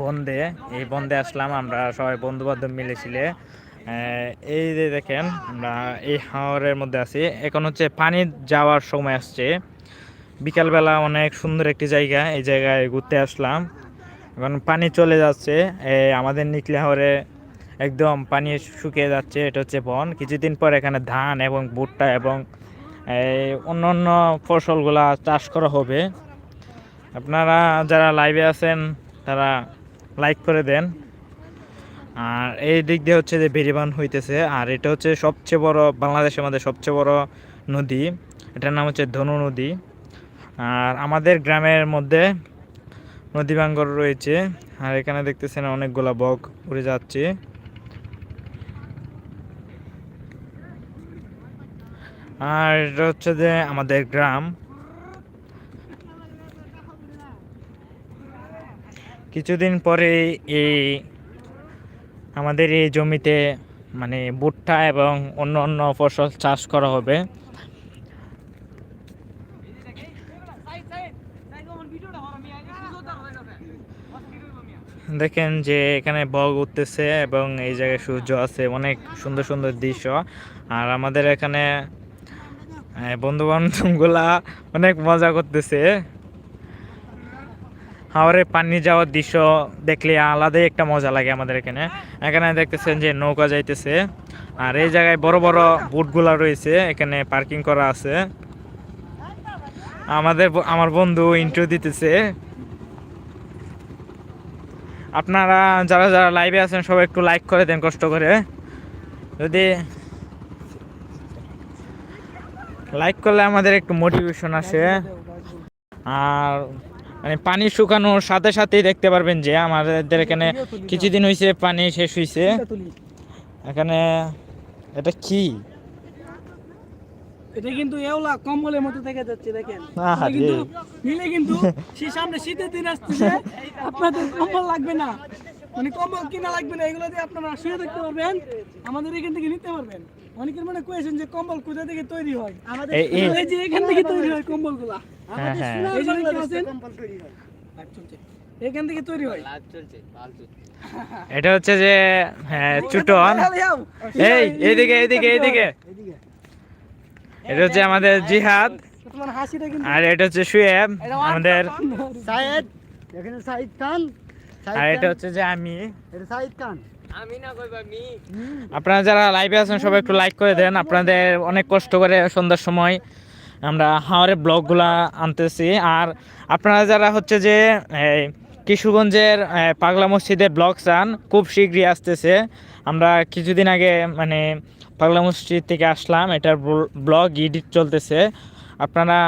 বন্দে, এই বন্দে আসলাম আমরা সবাই বন্ধু বান্ধব মিলেছিলে এই যে দেখেন, আমরা এই হাওরের মধ্যে আছি। এখন হচ্ছে পানি যাওয়ার সময় আসছে। বিকালবেলা অনেক সুন্দর একটি জায়গা, এই জায়গায় ঘুরতে আসলাম। এখন পানি চলে যাচ্ছে আমাদের নিকলে হাওরে একদম পানি শুকিয়ে যাচ্ছে, এটা হচ্ছে বন। কিছুদিন পর এখানে ধান এবং ভুট্টা এবং অন্য অন্য ফসলগুলা চাষ করা হবে। আপনারা যারা লাইভে আছেন, তারা লাইক করে দেন। আর এই দিক দিয়ে হচ্ছে যে বেরিবান হইতেছে। আর এটা হচ্ছে সবচেয়ে বড়, বাংলাদেশের মধ্যে সবচেয়ে বড় নদী। এটার নাম হচ্ছে ধনু নদী। আর আমাদের গ্রামের মধ্যে নদী বাঙ্গর রয়েছে। আর এখানে দেখতেছেন অনেকগুলা বক উড়ে যাচ্ছে। আর এটা হচ্ছে যে আমাদের গ্রাম। কিছুদিন পরে এই আমাদের এই জমিতে মানে ভুট্টা এবং অন্য অন্য ফসল চাষ করা হবে। দেখেন যে এখানে বগ উঠতেছে এবং এই জায়গায় সূর্য আছে, অনেক সুন্দর সুন্দর দৃশ্য। আর আমাদের এখানে বন্ধু বান্ধবগুলা অনেক মজা করতেছে। হাওরে পানি যাওয়ার দৃশ্য দেখলে আলাদাই একটা মজা লাগে আমাদের এখানে। এখানে দেখতেছেন যে নৌকা যাইতেছে, আর এই জায়গায় বড় বড় বুটগুলা রয়েছে, এখানে পার্কিং করা আছে। আমাদের আমার বন্ধু ইন্ট্রো দিতেছে। আপনারা যারা যারা লাইভে আছেন, সবাই একটু লাইক করে দেন, কষ্ট করে। যদি লাইক করলে আমাদের একটু মোটিভেশন আসে। আর মানে পানি শুকানোর সাথে সাথেই দেখতে পারবেন যে আমাদের এখানে কিছুদিন হয়েছে পানি শেষ হয়েছে এখানে এটা কি? এটা কিন্তু এওলা কম্বলের মতো দেখা যাচ্ছে দেখেন। কিন্তু রে। কিন্তু সে সামনে শীতের দিন আসতেছে আপনাদের কম্বল লাগবে না। মানে কম্বল কিনা লাগবে না এগুলো দিয়ে আপনারা শুয়ে থাকতে পারবেন আমাদের এখান থেকে নিতে পারবেন। অনেকের মনে কোয়েছেন যে কম্বল কোথা থেকে তৈরি হয়? আমাদের এই- এই- এই যে এখান থেকে তৈরি হয় কম্বলগুলা হ্যাঁ। হ্যাঁ যে এখান থেকে তৈরি হয়। এটা হচ্ছে যে হ্যাঁ চুটন এই এইদিকে এইদিকে এইদিকে। এটা হচ্ছে আমাদের জিহাদ। তোমার হাসিটা কিন্তু আর এটা হচ্ছে সুয়েব আমাদের সাইদ এখানে সাইদ খান। আর এটা হচ্ছে যে আমি। এটা সাইদ খান। আপনারা যারা লাইভে আছেন, সবাই একটু লাইক করে দেন। আপনাদের অনেক কষ্ট করে সন্ধ্যার সময় আমরা হাওড়ের ব্লগগুলা আনতেছি। আর আপনারা যারা হচ্ছে যে কিশোরগঞ্জের পাগলা মসজিদের ব্লগ চান, খুব শীঘ্রই আসতেছে। আমরা কিছুদিন আগে মানে পাগলা মসজিদ থেকে আসলাম। এটার ব্লগ এডিট চলতেছে। আপনারা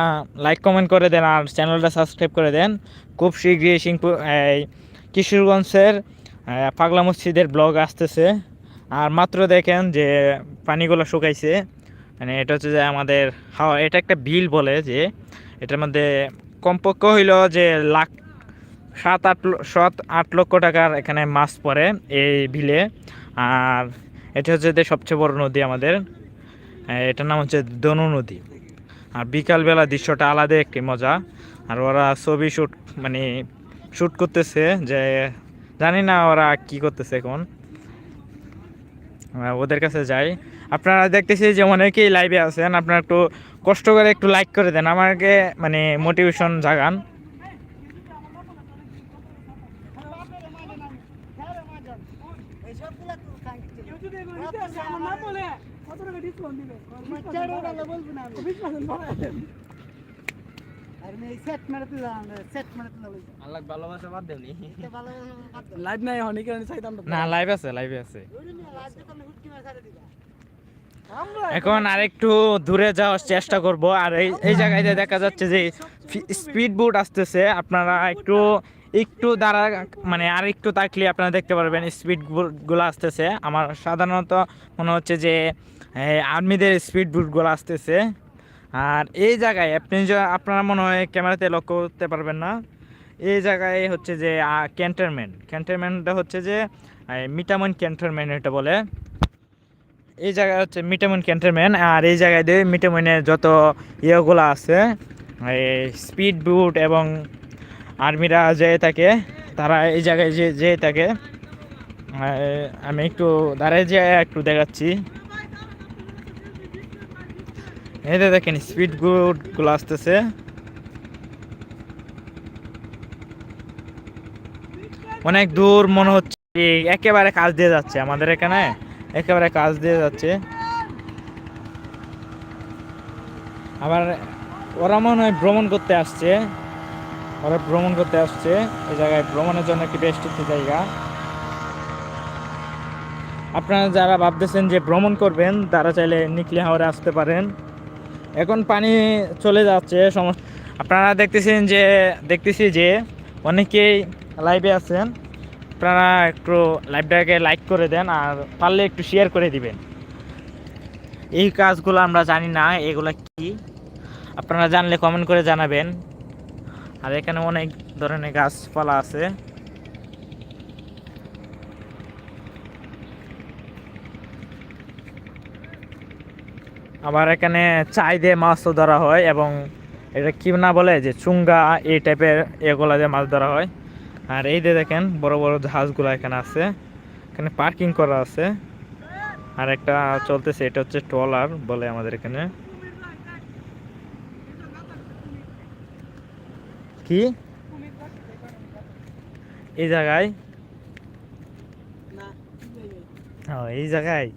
লাইক কমেন্ট করে দেন আর চ্যানেলটা সাবস্ক্রাইব করে দেন। খুব শীঘ্রই সিংপুর এই কিশোরগঞ্জের পাগলা মসজিদের ব্লগ আসতেছে। আর মাত্র দেখেন যে পানিগুলো শুকাইছে। মানে এটা হচ্ছে যে আমাদের হাওয়া, এটা একটা বিল বলে যে এটার মধ্যে কমপক্ষ হইল যে লাখ সাত আট সাত আট লক্ষ টাকার এখানে মাছ পড়ে এই বিলে। আর এটা হচ্ছে যে সবচেয়ে বড় নদী আমাদের। এটার নাম হচ্ছে দনু নদী। আর বিকালবেলা দৃশ্যটা আলাদা একটি মজা। আর ওরা ছবি শ্যুট মানে শ্যুট করতেছে যে জানি না ওরা কি করতেছে এখন। ওদের কাছে যাই। আপনারা দেখতেছি যে অনেকেই লাইভে আছেন আপনারা একটু কষ্ট করে একটু লাইক করে দেন আমাকে মানে মোটিভেশন জাগান। বলে না। লাইভ আছে লাইভে আছে। লাস্টে তুমি হুটকি মারা ছাড়ে দিবা আমরা এখন আরেকটু দূরে যাওয়ার চেষ্টা করব আর এই এই জায়গায় দেখা যাচ্ছে যে স্পিড বোট আসতেছে। আপনারা একটু একটু দাঁড়া মানে আর একটু তাকলে আপনারা দেখতে পারবেন স্পিড বোটগুলো আসতেছে। আমার সাধারণত মনে হচ্ছে যে আর্মিদের স্পিড বোটগুলো আসতেছে। আর এই জায়গায় আপনি আপনারা মনে হয় ক্যামেরাতে লক্ষ্য করতে পারবেন না। এই জায়গায় হচ্ছে যে ক্যান্টনমেন্ট। ক্যান্টনমেন্টটা হচ্ছে যে মিটামন ক্যান্টনমেন্ট এটা বলে। এই জায়গায় হচ্ছে মিটামিন ক্যান্টনমেন্ট আর এই জায়গায় দিয়ে মিটামিনের যত ইয়েগুলো আছে স্পিড বুট এবং আর্মিরা যেয়ে থাকে, তারা এই জায়গায় যে যে থাকে। আমি একটু দাঁড়িয়ে যে একটু দেখাচ্ছি। এই যে দেখেন স্পিডগুলো আসতেছে। অনেক দূর মনে হচ্ছে একেবারে কাজ দিয়ে যাচ্ছে আমাদের এখানে, একেবারে কাজ দিয়ে যাচ্ছে। আবার ওরা মনে হয় ভ্রমণ করতে আসছে। ওরা ভ্রমণ করতে আসছে, এই জায়গায় ভ্রমণের জন্য একটি বেস্ট একটি জায়গা। আপনারা যারা ভাবতেছেন যে ভ্রমণ করবেন, তারা চাইলে নিকলি হাওড়ে আসতে পারেন। এখন পানি চলে যাচ্ছে আপনারা দেখতেছেন যে, দেখতেছি যে অনেকেই লাইভে আছেন। আপনারা একটু লাইভটাকে লাইক করে দেন আর পারলে একটু শেয়ার করে দিবেন। এই কাজগুলো আমরা জানি না, এগুলো কি? আপনারা জানলে কমেন্ট করে জানাবেন। আর এখানে অনেক ধরনের গাছপালা আছে। আবার এখানে চাই দিয়ে মাছও ধরা হয় এবং এটা কি না বলে যে চুঙ্গা এই টাইপের এগুলা দিয়ে মাছ ধরা হয়। আর এই দিয়ে দেখেন বড় বড় জাহাজগুলো এখানে আছে। এখানে পার্কিং করা আছে। আর একটা চলতেছে এটা হচ্ছে ট্রলার বলে আমাদের এখানে। কি? এই জায়গায়? এই জায়গায়?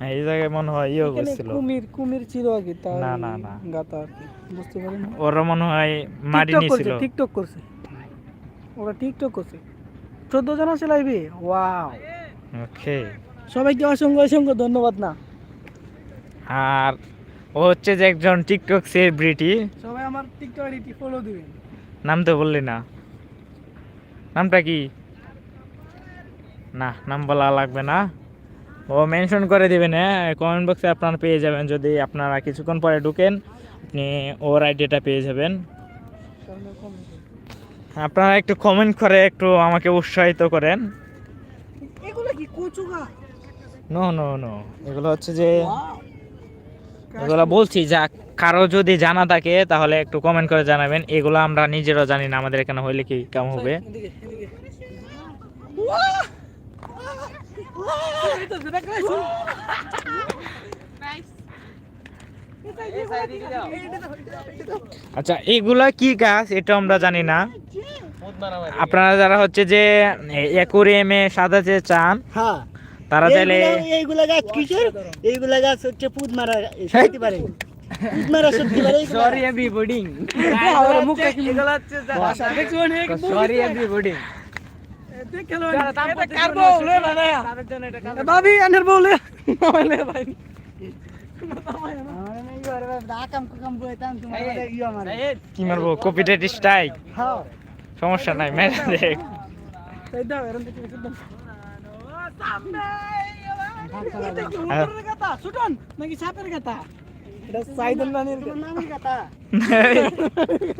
এই জায়গায় মনে হয় ইয়ে করছিল। কুমির কুমির ছিল আগে তার না, না, না। গাতা আর কি বুঝতে পারেন। ওরা মনে হয় করছে নিয়েছিল টিকটক করছে। ওরা টিকটক করছে। চোদ্দ জন আছে লাইভে ওয়াও ওকে। সবাইকে অসংখ্য অসংখ্য ধন্যবাদ না। আর ও হচ্ছে যে একজন টিকটক সেলিব্রিটি সবাই আমার টিকটক আইডি ফলো দিবেন। নাম তো বললি না। নামটা কি? না নাম বলা লাগবে না। ও মেনশন করে দিবেন হ্যাঁ? কমেন্ট বক্সে আপনারা পেয়ে যাবেন। যদি আপনারা কিছুক্ষণ পরে ঢুকেন আপনি ওর আইডিয়াটা পেয়ে যাবেন। আপনারা একটু কমেন্ট করে একটু আমাকে উৎসাহিত করেন। এগুলো কি কচু নো নো নো এগুলো হচ্ছে যে এগুলো বলছি যা কারও যদি জানা থাকে তাহলে একটু কমেন্ট করে জানাবেন। এগুলো আমরা নিজেরাও জানি না আমাদের এখানে হইলে কি কেমন হবে এদিকে, এদিকে। ওয়াও! ওয়াও! এই তো যেটা খাইছো। আচ্ছা এগুলা কি গাছ? এটা আমরা জানি না। আপনারা যারা হচ্ছে যে একুরিয়ামে সাজাতে চান হ্যাঁ। তারা চাইলে এইগুলা- গাছ কিসের? এইগুলা গাছ হচ্ছে পুদ মারা সত্যি পারে। পুদ মারা সত্যি পারে। সরি এভরিবডি ওরা মুখে কি ভাষা দেখছ সরি এভরিবডি দেখে ভাবি বউ লে। ভাই। কি মারবো স্ট্রাইক? হ্যাঁ। সমস্যা নাই মেরে দেখ। নাকি সাপের কথা এটা সাইদন রানের তোমার নামের কথা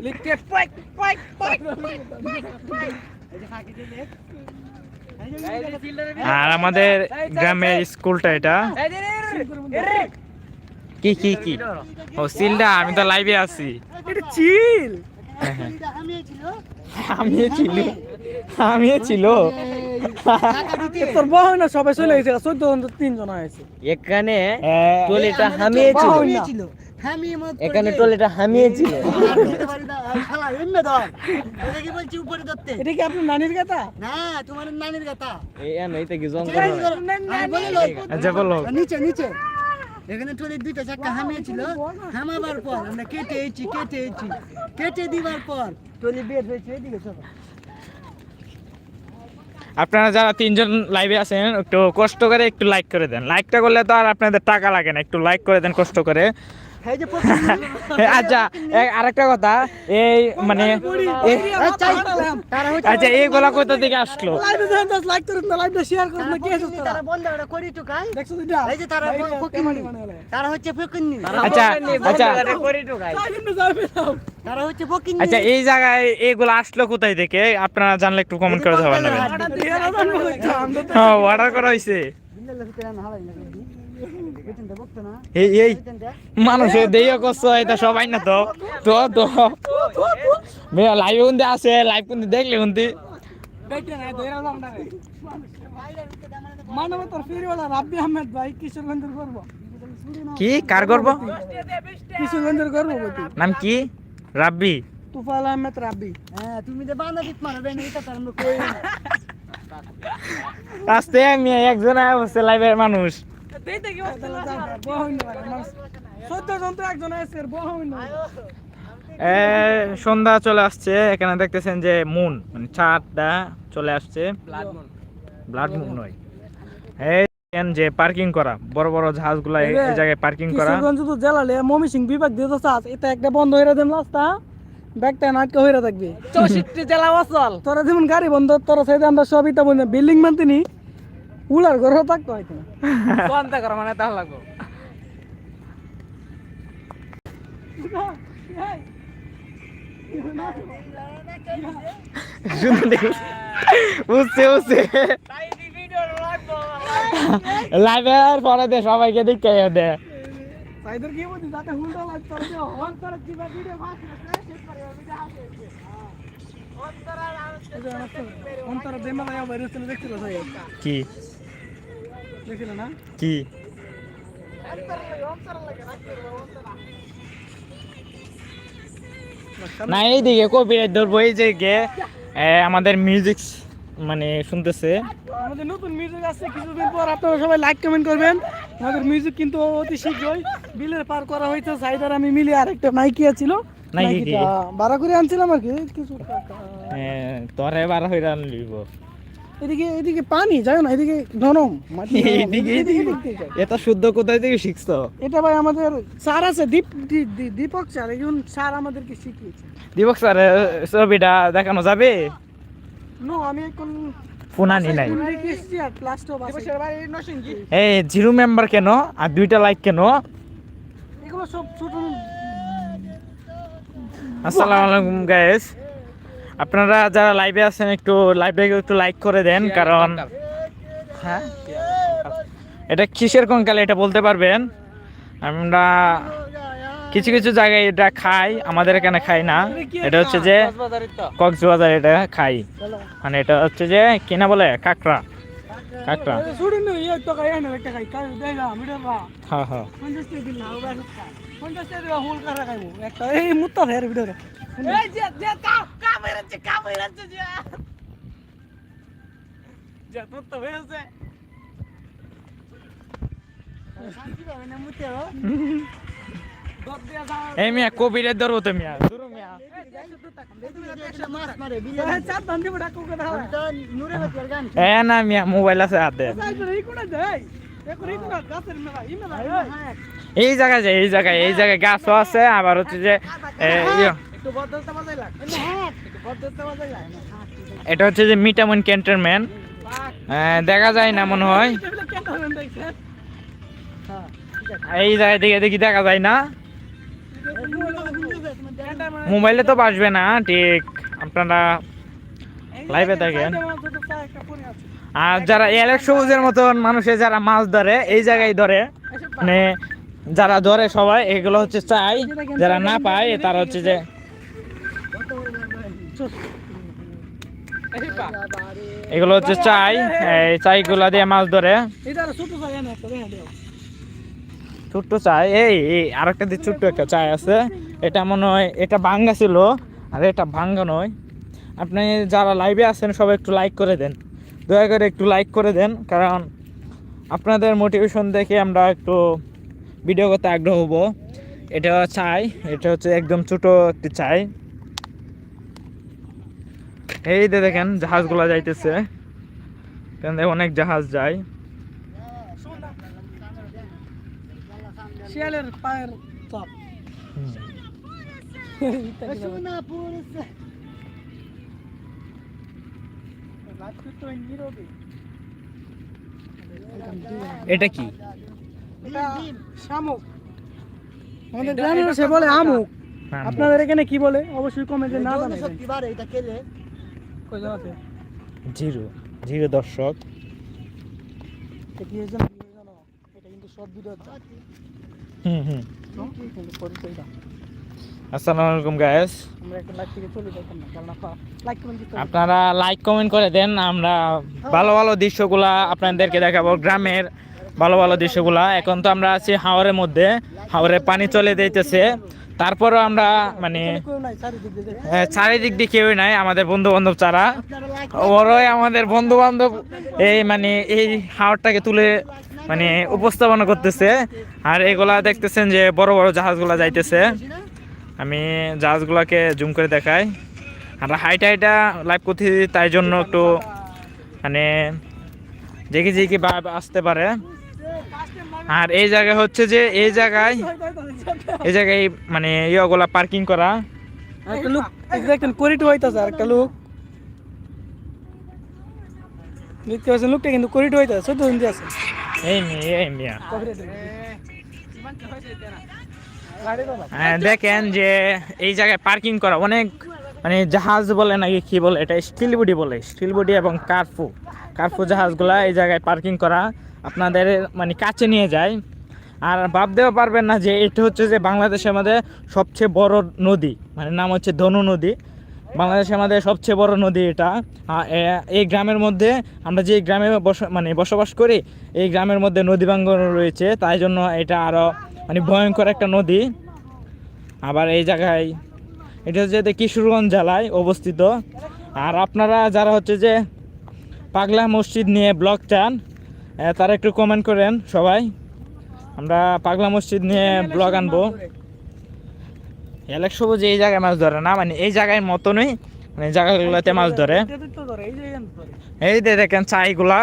লিখতে পাইক পাইক পাইক এই যে ফাঁকি দিলে। আর আমাদের গ্রামের স্কুলটা এটা। কি কি কি? ও সিলটা আমি তো লাইভে আছি। এটা চিল। আমি ছিল। আমি ছিল। তোর না সবাই চলে গেছে চোদ্দ তিনজন আছে এখানে হ্যাঁ, টলিটা হামিয়ে ছিল। এখানে টলিটা হামিয়ে ছিল শালা এমনে ধর এটা কি বলছি উপরে ধরতে এটা কি আপনার নানির কথা না তোমার নানির কথা এই নইতে কি জঙ্গল আমি বলে লই। আচ্ছা বলো। নিচে নিচে। এখানে টলির দুইটা চাক্কা হামিয়েছিল। হামাবার পর আমরা কেটে এসেছি কেটে এসেছি। কেটে দিবার পর টলি বের হয়েছে এদিকে চলো। আপনারা যারা তিনজন লাইভে আছেন একটু কষ্ট করে একটু লাইক করে দেন। লাইকটা করলে তো আর আপনাদের টাকা লাগে না। একটু লাইক করে দেন কষ্ট করে। আচ্ছা আরেকটা কথা এই মানে এই- আচ্ছা এইগুলা কোথা থেকে আসলো? লাইভে দেন দশ লাইক করুন না লাইভটা শেয়ার করুন না কি আছে তারা? বন্ধ করে করি তো কাই দেখছ এটা এই যে তারা ফকিন্নি। তারা হচ্ছে ফকিন্নি। আচ্ছা আচ্ছা। আচ্ছা এই জায়গায় এইগুলো আসলো কোথায় থেকে? আপনারা জানলে একটু কমেন্ট করে দেবেন হ্যাঁ অর্ডার করা হয়েছে। এই এই দেইও কষ্ট এটা সবাই না তো। তো তো। মেয়ে লাইভ কোনতে আছে লাইভ কোনতে দেখলে কি? কার করব? কিশোরগঞ্জের গর্ভবতী নাম কি? রাব্বি। তুফাল আহমেদ রাব্বি। হ্যাঁ তুমি যে বাংলাদেশ মারবে এটা তো আমরা কই আস্তে আমি একজন আছে লাইভের মানুষ। দেইতে কি বহন চোদ্দ জন তো একজন আছে সন্ধ্যা চলে আসছে এখানে দেখতেছেন যে মুন মানে চাঁদটা চলে আসছে। ব্লাড মুন নয় যে পার্কিং করা বড় বড় জাহাজগুলা এই এই জায়গায় পার্কিং করা। কিশোরগঞ্জ তো জেলা লে মমি সিং বিভাগ দিয়ে তো এটা একটা বন্ধ হইরা দেন রাস্তা ব্যাগটা নাটকা হইরা থাকবে। চৌষট্টি জেলা অচল। তোরা যেমন গাড়ি বন্ধ তোরা সাইডে আমরা সব ইটা বন্ধ বিল্ডিং মানতে নি। উলার ঘর থাকতো হয়তো কর মানে তাহলে লাগবো। শুনতে বুঝছে। বুঝছে লাইভের পরে দে সবাইকে দেখতে দে। সাইদের কি যাতে হন ভিডিও কি না কি না এইদিকে কপিরাইট ধরবো এই যে গে আমাদের মিউজিক মানে শুনতেছে আমাদের নতুন মিউজিক আছে কিছুদিন পর আপনারা সবাই লাইক কমেন্ট করবেন আমাদের মিউজিক কিন্তু অতি শীঘ্রই বিলের পার করা হয়েছে সাইদার আমি মিলে আরেকটা নাইকিয়া ছিল? নাইকিটা করে আনছিলাম আর কি কিছু টাকা। এ, তোরে বার এদিকে এদিকে পানি যায় না এদিকে নরম। এটা শুদ্ধ কোথায় থেকে শিখছো? এটা ভাই আমাদের স্যার আছে দীপ দীপক স্যার একজন স্যার আমাদেরকে শিখিয়েছে। দিবক স্যার ছবিটা দেখানো যাবে? নো আমি এখন ফুনানি নাই। এই জিরো মেম্বার কেন? আর দুইটা লাইক কেন? এগুলো সব ছোট আসসালামু আলাইকুম গাইস আপনারা যারা লাইভে আছেন একটু লাইভটাকে একটু লাইক করে দেন কারণ হ্যাঁ? এটা কিসের কঙ্কাল এটা বলতে পারবেন? আমরা কিছু কিছু জায়গায় এটা খাই আমাদের এখানে খাই না। এটা হচ্ছে যে কক্সবাজার এটা? খাই। মানে এটা হচ্ছে যে কিনা বলে কাঁকড়া। কাঁকড়া ছুটি নেই এক টাকা এনে একটা খাই কাজ দেয় না মিডল বা হ্যাঁ হ্যাঁ। পঞ্চাশ টাকা দিন না ওরা পঞ্চাশ টাকা দিবা হুল কারা খাইবো একটা এই মুত্তা ফের ভিডিওরে এই যে যে কা কা বেরাচ্ছে কা বেরাচ্ছে যে। যে মুত্তা হয়েছে। দব দিয়া যা এই মিয়া কোভিডের ধরবো তো মিয়া। গান এ না মিয়া, মোবাইল আছে হাতে। এই জায়গায় যে এই জায়গায় এই জায়গায় গাছও আছে, আবার হচ্ছে যে এটা হচ্ছে যে মিটামন ক্যান্টনমেন্ট। দেখা যায় না মনে হয়। এই জায়গায় দেখে, দেখি দেখা যায় না। মোবাইলে তো বাসবে না, ঠিক। আপনারা লাইভে দেখেন আর যারা এলেক সবুজের মতন মানুষে যারা মাছ ধরে, এই জায়গায় ধরে মানে যারা ধরে সবাই, এগুলো হচ্ছে চাই। যারা না পায়, তারা হচ্ছে যে এগুলো হচ্ছে চাই, এই চাইগুলা দিয়ে মাছ ধরে এটা ছোট জায়গা না একটা দেখা দিও ছোট্ট চাই। এই এই, আরেকটা দিয়ে ছোট্ট একটা চাই আছে। এটা মনে হয়, এটা ভাঙ্গা ছিল, আর এটা ভাঙ্গা নয়। আপনি যারা লাইভে আছেন, সবাই একটু লাইক করে দেন। দয়া করে একটু লাইক করে দেন, কারণ আপনাদের মোটিভেশন দেখে আমরা একটু ভিডিও করতে আগ্রহ হব। এটা চাই, এটা হচ্ছে একদম ছোট একটি চাই। এই দেখেন, জাহাজগুলা যাইতেছে। অনেক জাহাজ যায়। শিয়ালের পায়ের পুরুষ এটা কি শামুক আমাদের গ্রামের সে বলে আমুক আপনাদের এখানে কি বলে অবশ্যই কমেন্টে না জানাবেন সত্যি বারে এটা খেলে কই জানাতে জিরো জিরো দর্শক এটা কি জানো? এটা কিন্তু সব ভিডিও আসসালামু আলাইকুম গায়েস। আপনারা লাইক কমেন্ট করে দেন। আমরা ভালো ভালো দৃশ্যগুলা আপনাদেরকে দেখাবো গ্রামের ভালো ভালো দৃশ্যগুলা। এখন তো আমরা আছি হাওরের মধ্যে। হাওরে পানি চলে দিতেছে তারপরও আমরা মানে চারিদিক দিয়ে চারিদিক দিয়ে কেউই নাই, আমাদের বন্ধু বান্ধব ছাড়া ওরাই আমাদের বন্ধু বান্ধব এই মানে এই হাওরটাকে তুলে মানে উপস্থাপনা করতেছে। আর এগুলা দেখতেছেন যে বড় বড় জাহাজগুলা যাইতেছে। আমি জাহাজগুলাকে জুম করে দেখাই। আর হাইটা হাইটা লাইভ করতেছি তাই জন্য একটু মানে জেগে জেগে বা আসতে পারে। আর এই জায়গায় হচ্ছে যে এই জায়গায় এই জায়গায় মানে ইয়েগুলা পার্কিং করা। একটা লোক একটা লোক। দেখতে পাচ্ছেন লোকটা কিন্তু করিটো হইতাছে চোদ্দ দিন আছে। এই মেয়ে এই মিয়া। হ্যাঁ, দেখেন যে এই জায়গায় পার্কিং করা অনেক মানে জাহাজ বলে নাকি কি বলে এটা স্টিল বডি বলে স্টিল বডি এবং কার্ফু। কার্ফু জাহাজগুলা এই জায়গায় পার্কিং করা আপনাদের মানে কাছে নিয়ে যায়। আর ভাবতেও পারবেন না যে এটা হচ্ছে যে বাংলাদেশের মধ্যে সবচেয়ে বড় নদী মানে নাম হচ্ছে ধনু নদী। বাংলাদেশের আমাদের সবচেয়ে বড় নদী এটা। এই গ্রামের মধ্যে আমরা যে গ্রামে বস মানে বসবাস করি, এই গ্রামের মধ্যে নদী বাঙ্গন রয়েছে, তাই জন্য এটা আরও মানে ভয়ঙ্কর একটা নদী। আবার এই জায়গায়, এটা হচ্ছে যে কিশোরগঞ্জ জেলায় অবস্থিত। আর আপনারা যারা হচ্ছে যে পাগলা মসজিদ নিয়ে ব্লগ চান তারা একটু কমেন্ট করেন সবাই। আমরা পাগলা মসজিদ নিয়ে ব্লগ আনব। এলেক সবুজ এই জায়গায় মাছ ধরে না মানে এই জায়গায় মতনই মানে জায়গাগুলোতে মাছ ধরে। এই যে দেখেন চাইগুলা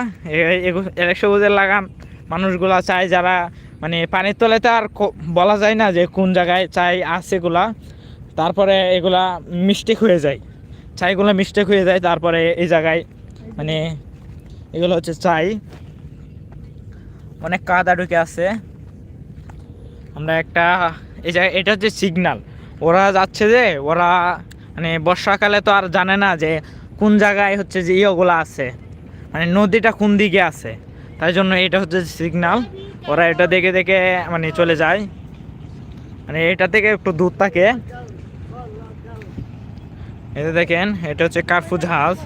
এলেক সবুজের লাগান মানুষগুলা চাই যারা মানে পানির তলাতে আর ক- বলা যায় না যে কোন জায়গায় চাই আছে এগুলা। তারপরে এগুলা মিস্টেক হয়ে যায়। চাইগুলো মিস্টেক হয়ে যায় তারপরে এই জায়গায় মানে এগুলো হচ্ছে চাই অনেক কাদা ঢুকে আছে। আমরা একটা এই জায়গায় এটা হচ্ছে সিগনাল। ওরা যাচ্ছে যে, ওরা মানে বর্ষাকালে তো আর জানে না যে কোন জায়গায় হচ্ছে যে ইয়েগুলো আছে। মানে নদীটা কোন দিকে আছে। তাই জন্য এটা হচ্ছে সিগনাল ওরা এটা দেখে দেখে মানে চলে যায়। মানে এটা থেকে একটু দূর থাকে। এটা দেখেন, এটা হচ্ছে কার্ফু জাহাজ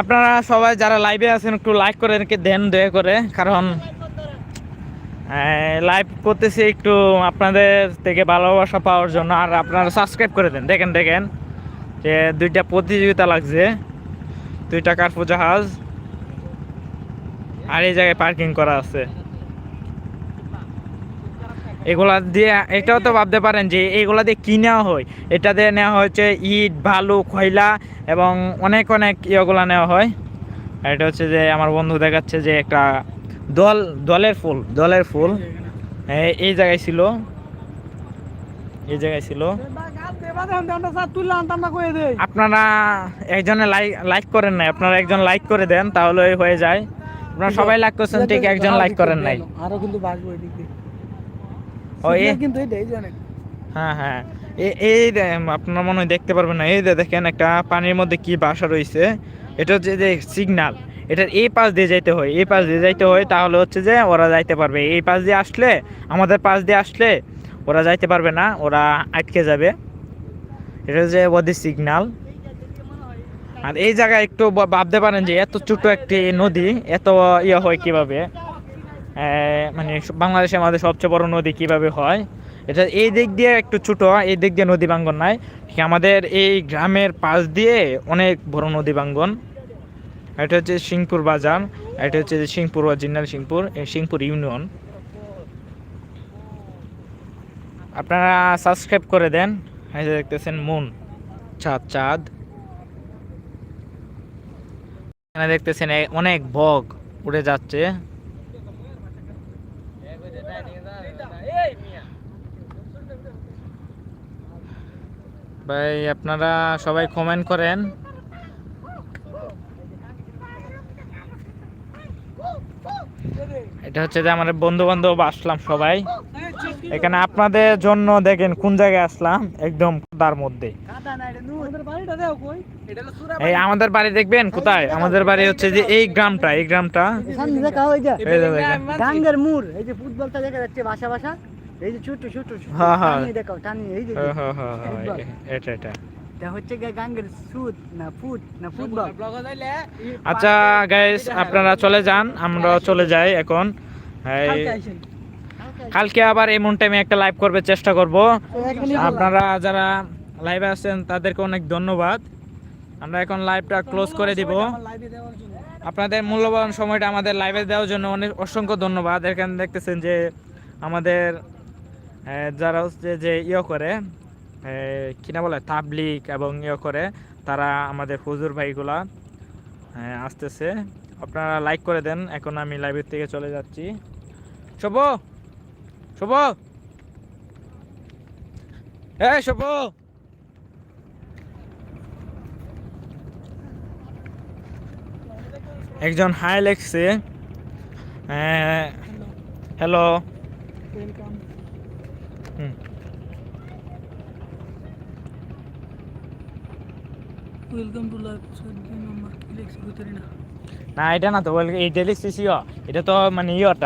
আপনারা সবাই যারা লাইভে আছেন, একটু লাইক করে দেন, দয়া করে। কারণ লাইভ করতেছি একটু আপনাদের থেকে ভালোবাসা পাওয়ার জন্য। আর আপনারা সাবস্ক্রাইব করে দেন। দেখেন দেখেন যে দুইটা প্রতিযোগিতা লাগছে। দুইটা কার্ফু জাহাজ আর এই জায়গায় পার্কিং করা আছে। এগুলা দিয়ে এটাও তো ভাবতে পারেন যে এইগুলা দিয়ে কি নেওয়া হয়? এটা দিয়ে নেওয়া হচ্ছে ইট, ভালু, খয়লা এবং অনেক অনেক ইয়েগুলা নেওয়া হয়। এটা হচ্ছে যে আমার বন্ধু দেখাচ্ছে যে একটা দল দলের ফুল দলের ফুল। এই- এই জায়গায় ছিল। এই জায়গায় ছিল। আপনারা একজনে লাইক লাইক করেন নাই। আপনারা একজন লাইক করে দেন তাহলে হয়ে যায়। আপনারা সবাই লাইক করছেন ঠিক একজন লাইক করেন নাই। আরও কিন্তু বাঁচবো এদিক দিয়ে। কিন্তু যে অনেক। হ্যাঁ হ্যাঁ। এই আপনারা মনে হয় দেখতে পারবেন না। এই যে দেখেন একটা পানির মধ্যে কি বাসা রয়েছে। এটা হচ্ছে যে সিগনাল এটার এই পাশ দিয়ে যাইতে হয়, এই পাশ দিয়ে যাইতে হয়, তাহলে হচ্ছে যে ওরা যাইতে পারবে। এই পাশ দিয়ে আসলে, আমাদের পাশ দিয়ে আসলে ওরা যাইতে পারবে না, ওরা আটকে যাবে। এটা হচ্ছে ওদের সিগনাল আর এই জায়গায় একটু ভাবতে পারেন যে এত ছোট একটি নদী, এত ইয়ে হয় কীভাবে? মানে বাংলাদেশে আমাদের সবচেয়ে বড় নদী কীভাবে হয়? এটা এই দিক দিয়ে একটু ছোট, এই দিক দিয়ে নদী বাঙ্গন নাই। আমাদের এই গ্রামের পাশ দিয়ে অনেক বড় নদী বাঙ্গন এটা হচ্ছে সিংপুর বাজার, এটা হচ্ছে যে সিংপুর অরিজিনাল সিংপুর সিংপুর ইউনিয়ন। আপনারা সাবস্ক্রাইব করে দেন, এই দেখতেছেন মুন, চাঁদ চাঁদ। এখানে দেখতেছেন অনেক বগ উড়ে যাচ্ছে। ভাই, আপনারা সবাই কমেন্ট করেন। এটা হচ্ছে যে আমার বন্ধু বান্ধব আসলাম সবাই। এখানে আপনাদের জন্য দেখেন কোন জায়গায় আসলাম? একদম তার মধ্যে। এই আমাদের বাড়ি দেখবেন কোথায়? আমাদের বাড়ি হচ্ছে যে এই গ্রামটা এই গ্রামটা। গাঙ্গের মুর এই যে ফুটবলটা দেখা যাচ্ছে বাসা বাসা এই যে ছোট ছোট। হ্যাঁ, হ্যাঁ। এই যে হ্যাঁ, হ্যাঁ, হ্যাঁ, এটা এটা। আচ্ছা গাইস আপনারা চলে যান আমরা চলে যাই এখন। কালকে আবার এমন টাইমে একটা লাইভ করবে চেষ্টা করব। আপনারা যারা লাইভে আছেন তাদেরকে অনেক ধন্যবাদ। আমরা এখন লাইভটা ক্লোজ করে দিব। আপনাদের মূল্যবান সময়টা আমাদের লাইভে দেওয়ার জন্য অনেক অসংখ্য ধন্যবাদ। এখানে দেখতেছেন যে আমাদের যারা হচ্ছে যে ইয়ে করে কি না বলে তাবলিক এবং ইয়ে করে তারা আমাদের হুজুর ভাইগুলা আসতেছে। আপনারা লাইক করে দেন, এখন আমি লাইভের থেকে চলে যাচ্ছি। শুভ! শুভ! এই শুভ! একজন হাই লেখছে হ্যালো ওয়েলকাম না এটা না তো ডেলি লিখছিস এটা তো মানে ইয়টা।